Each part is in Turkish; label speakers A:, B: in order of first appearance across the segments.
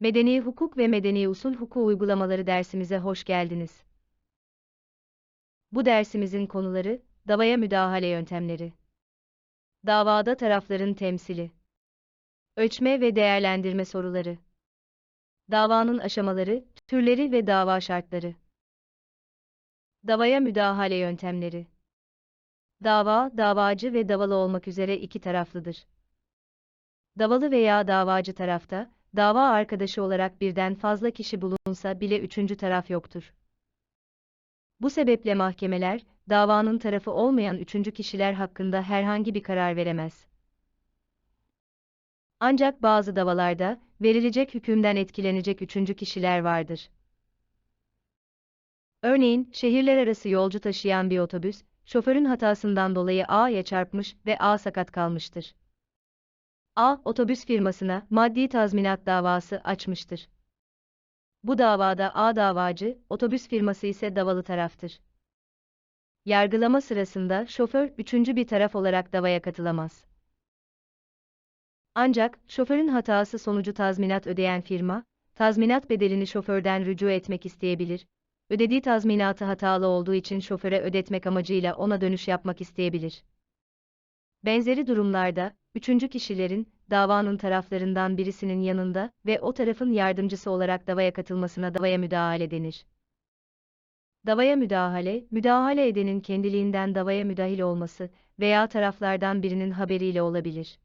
A: Medeni hukuk ve medeni usul hukuku uygulamaları dersimize hoş geldiniz. Bu dersimizin konuları, davaya müdahale yöntemleri, davada tarafların temsili, ölçme ve değerlendirme soruları, davanın aşamaları, türleri ve dava şartları, davaya müdahale yöntemleri, dava, davacı ve davalı olmak üzere iki taraflıdır. Davalı veya davacı tarafta, dava arkadaşı olarak birden fazla kişi bulunsa bile üçüncü taraf yoktur. Bu sebeple mahkemeler, davanın tarafı olmayan üçüncü kişiler hakkında herhangi bir karar veremez. Ancak bazı davalarda, verilecek hükümden etkilenecek üçüncü kişiler vardır. Örneğin, şehirler arası yolcu taşıyan bir otobüs, şoförün hatasından dolayı A'ya çarpmış ve A sakat kalmıştır. A, otobüs firmasına maddi tazminat davası açmıştır. Bu davada A davacı, otobüs firması ise davalı taraftır. Yargılama sırasında şoför üçüncü bir taraf olarak davaya katılamaz. Ancak şoförün hatası sonucu tazminat ödeyen firma, tazminat bedelini şoförden rücu etmek isteyebilir. Ödediği tazminatı hatalı olduğu için şoföre ödetmek amacıyla ona dönüş yapmak isteyebilir. Benzeri durumlarda, üçüncü kişilerin, davanın taraflarından birisinin yanında ve o tarafın yardımcısı olarak davaya katılmasına davaya müdahale denir. Davaya müdahale, müdahale edenin kendiliğinden davaya müdahil olması veya taraflardan birinin haberiyle olabilir.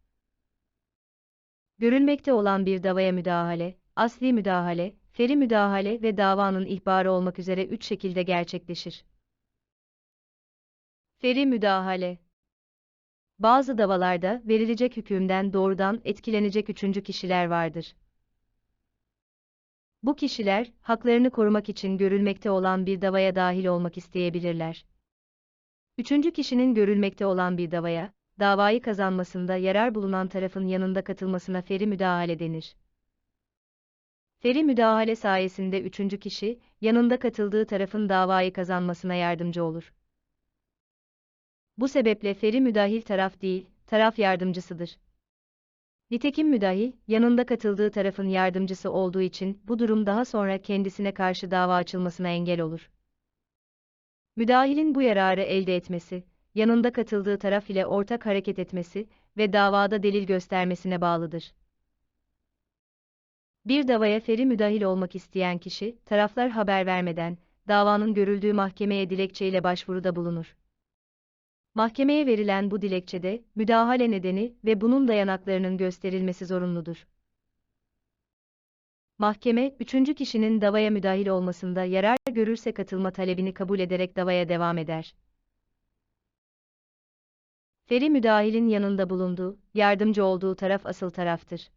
A: Görülmekte olan bir davaya müdahale, asli müdahale, feri müdahale ve davanın ihbarı olmak üzere üç şekilde gerçekleşir. Feri müdahale bazı davalarda verilecek hükümden doğrudan etkilenecek üçüncü kişiler vardır. Bu kişiler, haklarını korumak için görülmekte olan bir davaya dahil olmak isteyebilirler. Üçüncü kişinin görülmekte olan bir davaya, davayı kazanmasında yarar bulunan tarafın yanında katılmasına feri müdahale denir. Feri müdahale sayesinde üçüncü kişi, yanında katıldığı tarafın davayı kazanmasına yardımcı olur. Bu sebeple feri müdahil taraf değil, taraf yardımcısıdır. Nitekim müdahil, yanında katıldığı tarafın yardımcısı olduğu için bu durum daha sonra kendisine karşı dava açılmasına engel olur. Müdahilin bu yararı elde etmesi, yanında katıldığı taraf ile ortak hareket etmesi ve davada delil göstermesine bağlıdır. Bir davaya feri müdahil olmak isteyen kişi, taraflar haber vermeden, davanın görüldüğü mahkemeye dilekçeyle başvuruda bulunur. Mahkemeye verilen bu dilekçede, müdahale nedeni ve bunun dayanaklarının gösterilmesi zorunludur. Mahkeme, üçüncü kişinin davaya müdahil olmasında yarar görürse katılma talebini kabul ederek davaya devam eder. Feri müdahilin yanında bulunduğu, yardımcı olduğu taraf asıl taraftır.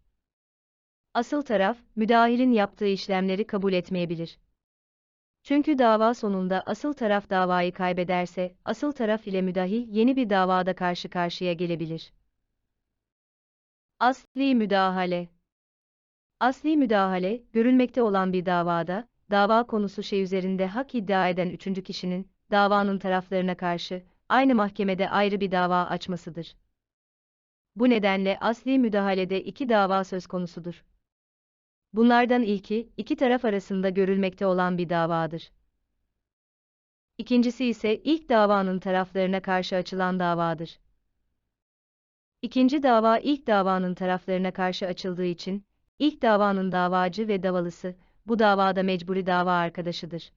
A: Asıl taraf, müdahilin yaptığı işlemleri kabul etmeyebilir. Çünkü dava sonunda asıl taraf davayı kaybederse, asıl taraf ile müdahil yeni bir davada karşı karşıya gelebilir. Asli müdahale Asli müdahale, görülmekte olan bir davada, dava konusu şey üzerinde hak iddia eden üçüncü kişinin, davanın taraflarına karşı, aynı mahkemede ayrı bir dava açmasıdır. Bu nedenle asli müdahalede iki dava söz konusudur. Bunlardan ilki, iki taraf arasında görülmekte olan bir davadır. İkincisi ise ilk davanın taraflarına karşı açılan davadır. İkinci dava ilk davanın taraflarına karşı açıldığı için, ilk davanın davacı ve davalısı, bu davada mecburi dava arkadaşıdır.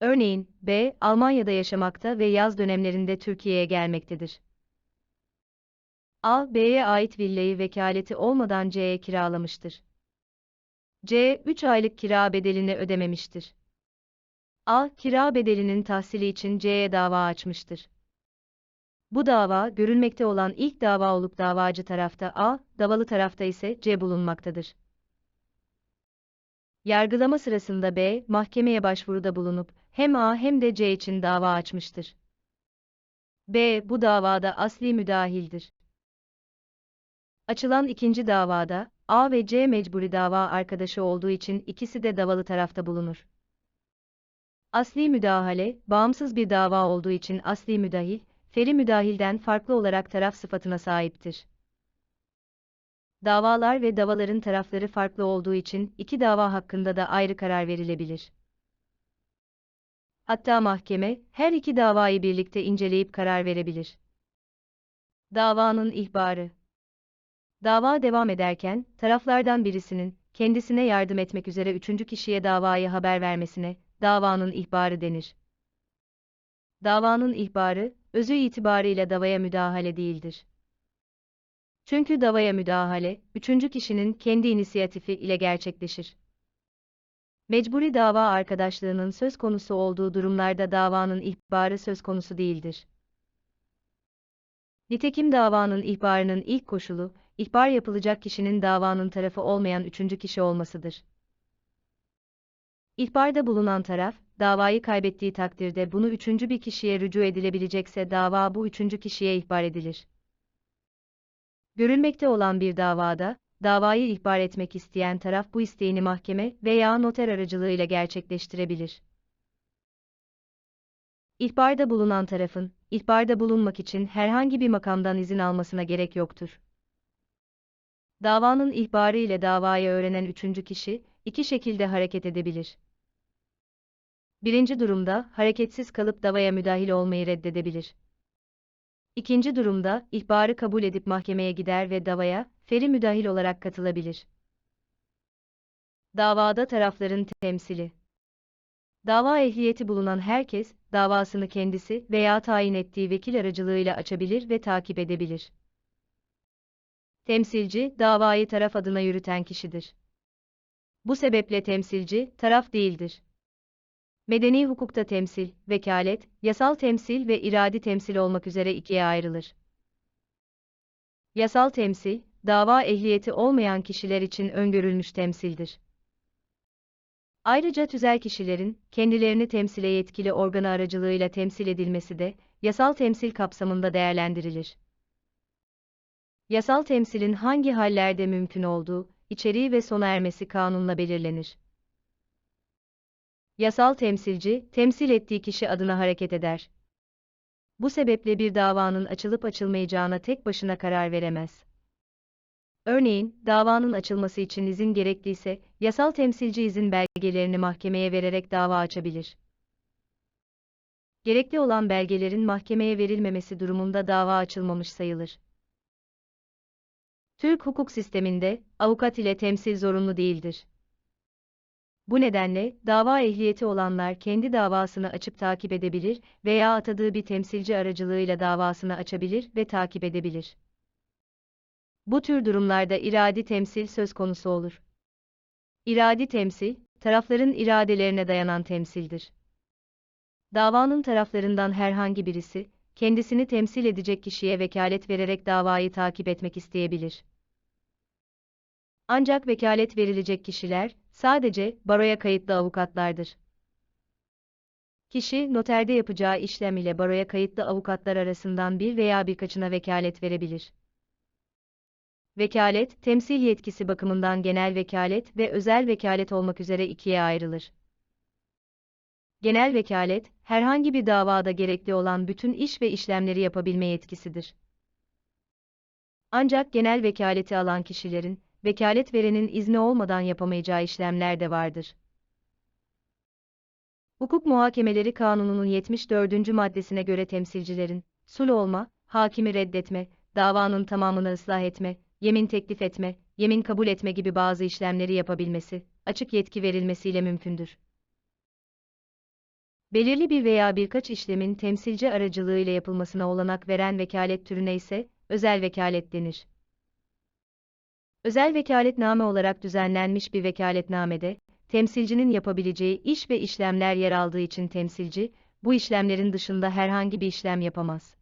A: Örneğin, B, Almanya'da yaşamakta ve yaz dönemlerinde Türkiye'ye gelmektedir. A, B'ye ait villayı vekaleti olmadan C'ye kiralamıştır. C, 3 aylık kira bedelini ödememiştir. A, kira bedelinin tahsili için C'ye dava açmıştır. Bu dava, görülmekte olan ilk dava olup davacı tarafta A, davalı tarafta ise C bulunmaktadır. Yargılama sırasında B, mahkemeye başvuruda bulunup, hem A hem de C için dava açmıştır. B, bu davada asli müdahildir. Açılan ikinci davada, A ve C mecburi dava arkadaşı olduğu için ikisi de davalı tarafta bulunur. Asli müdahale, bağımsız bir dava olduğu için asli müdahil, feri müdahilden farklı olarak taraf sıfatına sahiptir. Davalar ve davaların tarafları farklı olduğu için iki dava hakkında da ayrı karar verilebilir. Hatta mahkeme her iki davayı birlikte inceleyip karar verebilir. Davanın ihbarı Dava devam ederken, taraflardan birisinin, kendisine yardım etmek üzere üçüncü kişiye davayı haber vermesine, davanın ihbarı denir. Davanın ihbarı, özü itibarıyla davaya müdahale değildir. Çünkü davaya müdahale, üçüncü kişinin kendi inisiyatifi ile gerçekleşir. Mecburi dava arkadaşlığının söz konusu olduğu durumlarda davanın ihbarı söz konusu değildir. Nitekim davanın ihbarının ilk koşulu, ihbar yapılacak kişinin davanın tarafı olmayan üçüncü kişi olmasıdır. İhbarda bulunan taraf, davayı kaybettiği takdirde bunu üçüncü bir kişiye rücu edilebilecekse dava bu üçüncü kişiye ihbar edilir. Görülmekte olan bir davada, davayı ihbar etmek isteyen taraf bu isteğini mahkeme veya noter aracılığıyla gerçekleştirebilir. İhbarda bulunan tarafın, ihbarda bulunmak için herhangi bir makamdan izin almasına gerek yoktur. Davanın ihbarı ile davayı öğrenen üçüncü kişi, iki şekilde hareket edebilir. Birinci durumda, hareketsiz kalıp davaya müdahil olmayı reddedebilir. İkinci durumda, ihbarı kabul edip mahkemeye gider ve davaya, feri müdahil olarak katılabilir. Davada tarafların temsili Dava ehliyeti bulunan herkes, davasını kendisi veya tayin ettiği vekil aracılığıyla açabilir ve takip edebilir. Temsilci, davayı taraf adına yürüten kişidir. Bu sebeple temsilci, taraf değildir. Medeni hukukta temsil, vekalet, yasal temsil ve iradi temsil olmak üzere ikiye ayrılır. Yasal temsil, dava ehliyeti olmayan kişiler için öngörülmüş temsildir. Ayrıca tüzel kişilerin, kendilerini temsile yetkili organı aracılığıyla temsil edilmesi de, yasal temsil kapsamında değerlendirilir. Yasal temsilin hangi hallerde mümkün olduğu, içeriği ve sona ermesi kanunla belirlenir. Yasal temsilci, temsil ettiği kişi adına hareket eder. Bu sebeple bir davanın açılıp açılmayacağına tek başına karar veremez. Örneğin, davanın açılması için izin gerekliyse, yasal temsilci izin belgelerini mahkemeye vererek dava açabilir. Gerekli olan belgelerin mahkemeye verilmemesi durumunda dava açılmamış sayılır. Türk hukuk sisteminde, avukat ile temsil zorunlu değildir. Bu nedenle, dava ehliyeti olanlar kendi davasını açıp takip edebilir veya atadığı bir temsilci aracılığıyla davasını açabilir ve takip edebilir. Bu tür durumlarda iradi temsil söz konusu olur. İradi temsil, tarafların iradelerine dayanan temsildir. Davanın taraflarından herhangi birisi, kendisini temsil edecek kişiye vekalet vererek davayı takip etmek isteyebilir. Ancak vekalet verilecek kişiler, sadece baroya kayıtlı avukatlardır. Kişi, noterde yapacağı işlem ile baroya kayıtlı avukatlar arasından bir veya birkaçına vekalet verebilir. Vekalet, temsil yetkisi bakımından genel vekalet ve özel vekalet olmak üzere ikiye ayrılır. Genel vekalet, herhangi bir davada gerekli olan bütün iş ve işlemleri yapabilme yetkisidir. Ancak genel vekaleti alan kişilerin, vekalet verenin izni olmadan yapamayacağı işlemler de vardır. Hukuk Muhakemeleri Kanunu'nun 74. maddesine göre temsilcilerin, sul olma, hakimi reddetme, davanın tamamını ıslah etme, yemin teklif etme, yemin kabul etme gibi bazı işlemleri yapabilmesi, açık yetki verilmesiyle mümkündür. Belirli bir veya birkaç işlemin temsilci aracılığıyla yapılmasına olanak veren vekalet türüne ise, özel vekalet denir. Özel vekaletname olarak düzenlenmiş bir vekaletnamede, temsilcinin yapabileceği iş ve işlemler yer aldığı için temsilci, bu işlemlerin dışında herhangi bir işlem yapamaz.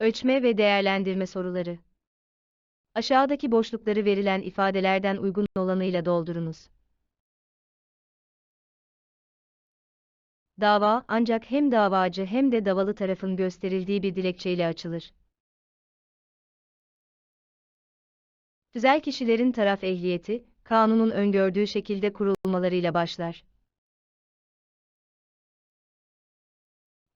A: Ölçme ve değerlendirme soruları. Aşağıdaki boşlukları verilen ifadelerden uygun olanıyla doldurunuz. Dava ancak hem davacı hem de davalı tarafın gösterildiği bir dilekçeyle açılır. Tüzel kişilerin taraf ehliyeti, kanunun öngördüğü şekilde kurulmalarıyla başlar.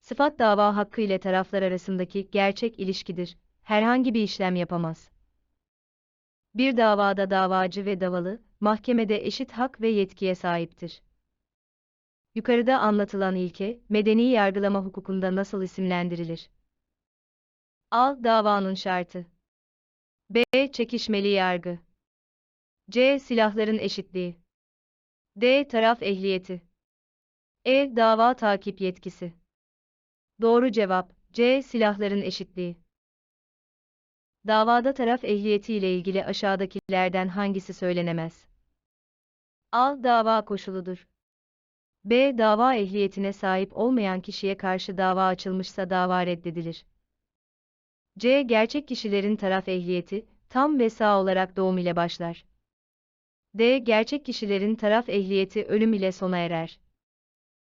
A: Sıfat dava hakkı ile taraflar arasındaki gerçek ilişkidir. Herhangi bir işlem yapamaz. Bir davada davacı ve davalı, mahkemede eşit hak ve yetkiye sahiptir. Yukarıda anlatılan ilke, medeni yargılama hukukunda nasıl isimlendirilir? A. Davanın şartı. B. Çekişmeli yargı. C. Silahların eşitliği. D. Taraf ehliyeti. E. Dava takip yetkisi. Doğru cevap C. Silahların eşitliği. Davada taraf ehliyeti ile ilgili aşağıdakilerden hangisi söylenemez? A. Dava koşuludur. B. Dava ehliyetine sahip olmayan kişiye karşı dava açılmışsa dava reddedilir. C. Gerçek kişilerin taraf ehliyeti, tam ve sağ olarak doğum ile başlar. D. Gerçek kişilerin taraf ehliyeti ölüm ile sona erer.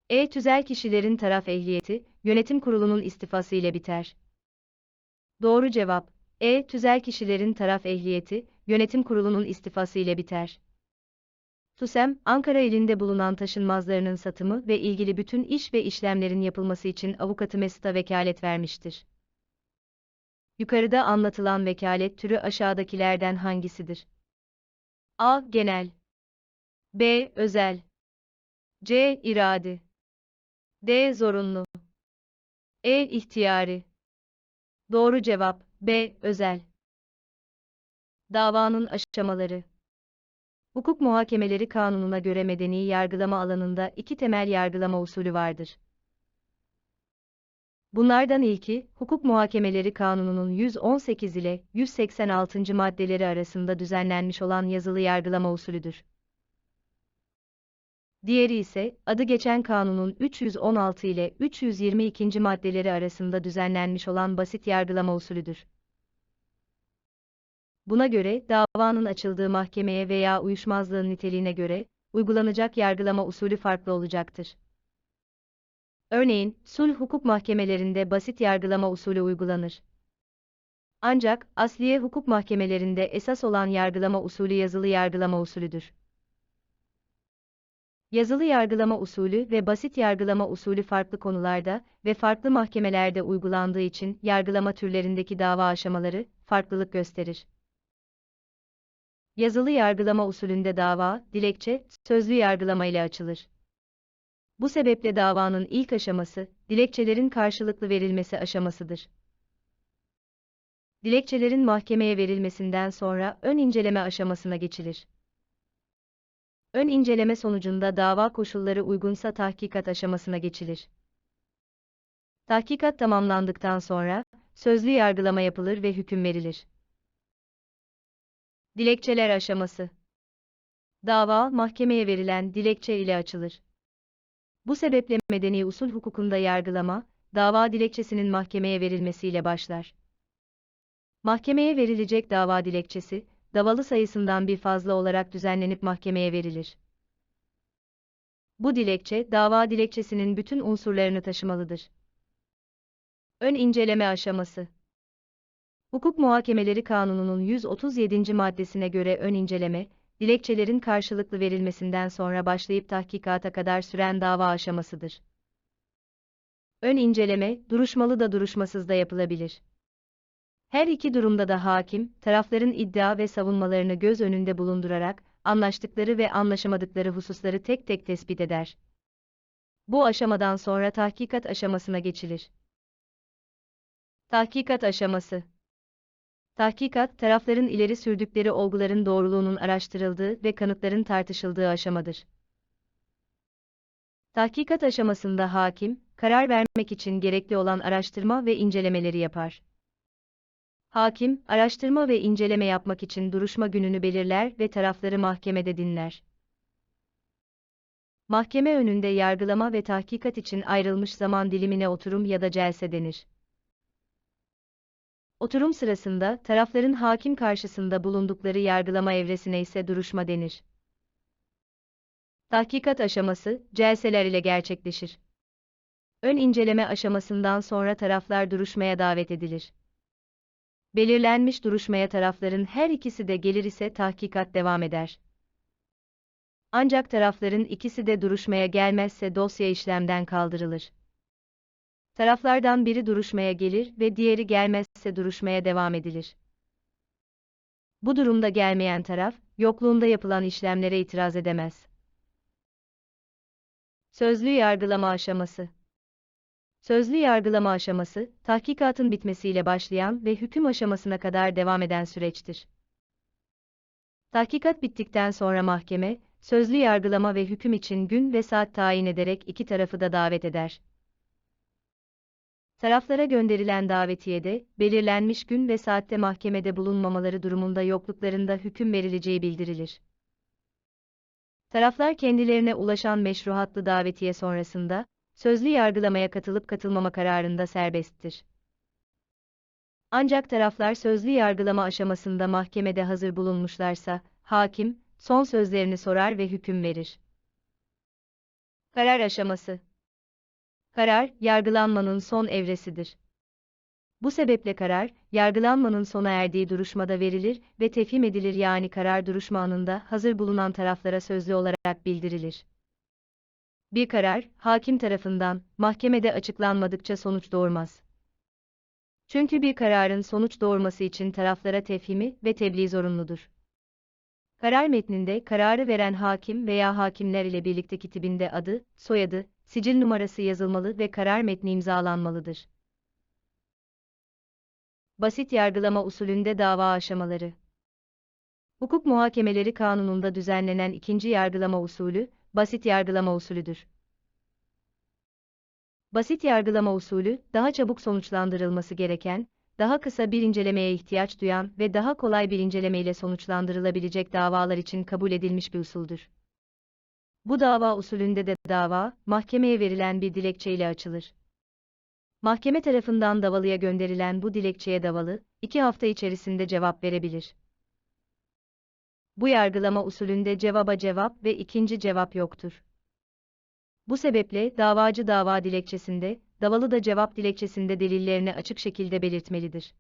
A: E. Tüzel kişilerin taraf ehliyeti, yönetim kurulunun istifası ile biter. Doğru cevap, E. Tüzel kişilerin taraf ehliyeti, yönetim kurulunun istifası ile biter. TUSEM, Ankara ilinde bulunan taşınmazlarının satımı ve ilgili bütün iş ve işlemlerin yapılması için avukatı Mesut'a vekalet vermiştir. Yukarıda anlatılan vekalet türü aşağıdakilerden hangisidir? A. Genel B. Özel C. iradi D. Zorunlu E. ihtiyari Doğru cevap B. Özel Davanın aşamaları Hukuk Muhakemeleri Kanunu'na göre medeni yargılama alanında iki temel yargılama usulü vardır. Bunlardan ilki, Hukuk Muhakemeleri Kanunu'nun 118 ile 186. maddeleri arasında düzenlenmiş olan yazılı yargılama usulüdür. Diğeri ise, adı geçen kanunun 316 ile 322. maddeleri arasında düzenlenmiş olan basit yargılama usulüdür. Buna göre, davanın açıldığı mahkemeye veya uyuşmazlığın niteliğine göre, uygulanacak yargılama usulü farklı olacaktır. Örneğin, sulh hukuk mahkemelerinde basit yargılama usulü uygulanır. Ancak, asliye hukuk mahkemelerinde esas olan yargılama usulü yazılı yargılama usulüdür. Yazılı yargılama usulü ve basit yargılama usulü farklı konularda ve farklı mahkemelerde uygulandığı için yargılama türlerindeki dava aşamaları farklılık gösterir. Yazılı yargılama usulünde dava, dilekçe, sözlü yargılama ile açılır. Bu sebeple davanın ilk aşaması, dilekçelerin karşılıklı verilmesi aşamasıdır. Dilekçelerin mahkemeye verilmesinden sonra ön inceleme aşamasına geçilir. Ön inceleme sonucunda dava koşulları uygunsa tahkikat aşamasına geçilir. Tahkikat tamamlandıktan sonra, sözlü yargılama yapılır ve hüküm verilir. Dilekçeler aşaması Dava, mahkemeye verilen dilekçe ile açılır. Bu sebeple medeni usul hukukunda yargılama, dava dilekçesinin mahkemeye verilmesiyle başlar. Mahkemeye verilecek dava dilekçesi, davalı sayısından bir fazla olarak düzenlenip mahkemeye verilir. Bu dilekçe, dava dilekçesinin bütün unsurlarını taşımalıdır. Ön inceleme aşaması Hukuk Muhakemeleri Kanunu'nun 137. maddesine göre ön inceleme, dilekçelerin karşılıklı verilmesinden sonra başlayıp tahkikata kadar süren dava aşamasıdır. Ön inceleme, duruşmalı da duruşmasız da yapılabilir. Her iki durumda da hakim, tarafların iddia ve savunmalarını göz önünde bulundurarak, anlaştıkları ve anlaşamadıkları hususları tek tek tespit eder. Bu aşamadan sonra tahkikat aşamasına geçilir. Tahkikat aşaması Tahkikat, tarafların ileri sürdükleri olguların doğruluğunun araştırıldığı ve kanıtların tartışıldığı aşamadır. Tahkikat aşamasında hakim, karar vermek için gerekli olan araştırma ve incelemeleri yapar. Hakim, araştırma ve inceleme yapmak için duruşma gününü belirler ve tarafları mahkemede dinler. Mahkeme önünde yargılama ve tahkikat için ayrılmış zaman dilimine oturum ya da celse denir. Oturum sırasında tarafların hakim karşısında bulundukları yargılama evresine ise duruşma denir. Tahkikat aşaması celseler ile gerçekleşir. Ön inceleme aşamasından sonra taraflar duruşmaya davet edilir. Belirlenmiş duruşmaya tarafların her ikisi de gelir ise tahkikat devam eder. Ancak tarafların ikisi de duruşmaya gelmezse dosya işlemden kaldırılır. Taraflardan biri duruşmaya gelir ve diğeri gelmezse duruşmaya devam edilir. Bu durumda gelmeyen taraf, yokluğunda yapılan işlemlere itiraz edemez. Sözlü yargılama aşaması Sözlü yargılama aşaması, tahkikatın bitmesiyle başlayan ve hüküm aşamasına kadar devam eden süreçtir. Tahkikat bittikten sonra mahkeme, sözlü yargılama ve hüküm için gün ve saat tayin ederek iki tarafı da davet eder. Taraflara gönderilen davetiyede, belirlenmiş gün ve saatte mahkemede bulunmamaları durumunda yokluklarında hüküm verileceği bildirilir. Taraflar kendilerine ulaşan meşruhatlı davetiye sonrasında, sözlü yargılamaya katılıp katılmama kararında serbesttir. Ancak taraflar sözlü yargılama aşamasında mahkemede hazır bulunmuşlarsa, hakim, son sözlerini sorar ve hüküm verir. Karar aşaması Karar, yargılanmanın son evresidir. Bu sebeple karar, yargılanmanın sona erdiği duruşmada verilir ve tefhim edilir yani karar duruşma anında hazır bulunan taraflara sözlü olarak bildirilir. Bir karar, hakim tarafından, mahkemede açıklanmadıkça sonuç doğurmaz. Çünkü bir kararın sonuç doğurması için taraflara tefhimi ve tebliğ zorunludur. Karar metninde kararı veren hakim veya hakimler ile birlikte kitibinde adı, soyadı, sicil numarası yazılmalı ve karar metni imzalanmalıdır. Basit yargılama usulünde dava aşamaları Hukuk Muhakemeleri Kanunu'nda düzenlenen ikinci yargılama usulü, basit yargılama usulüdür. Basit yargılama usulü, daha çabuk sonuçlandırılması gereken, daha kısa bir incelemeye ihtiyaç duyan ve daha kolay bir incelemeyle sonuçlandırılabilecek davalar için kabul edilmiş bir usuldür. Bu dava usulünde de dava, mahkemeye verilen bir dilekçe ile açılır. Mahkeme tarafından davalıya gönderilen bu dilekçeye davalı, iki hafta içerisinde cevap verebilir. Bu yargılama usulünde cevaba cevap ve ikinci cevap yoktur. Bu sebeple davacı dava dilekçesinde, davalı da cevap dilekçesinde delillerini açık şekilde belirtmelidir.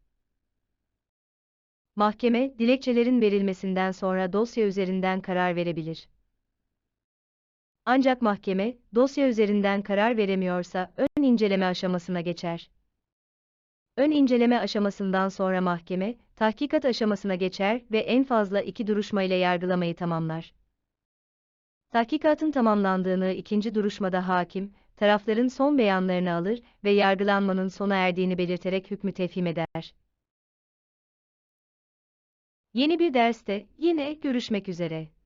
A: Mahkeme, dilekçelerin verilmesinden sonra dosya üzerinden karar verebilir. Ancak mahkeme, dosya üzerinden karar veremiyorsa ön inceleme aşamasına geçer. Ön inceleme aşamasından sonra mahkeme, tahkikat aşamasına geçer ve en fazla iki duruşma ile yargılamayı tamamlar. Tahkikatın tamamlandığını ikinci duruşmada hakim, tarafların son beyanlarını alır ve yargılanmanın sona erdiğini belirterek hükmü tefhim eder. Yeni bir derste yine görüşmek üzere.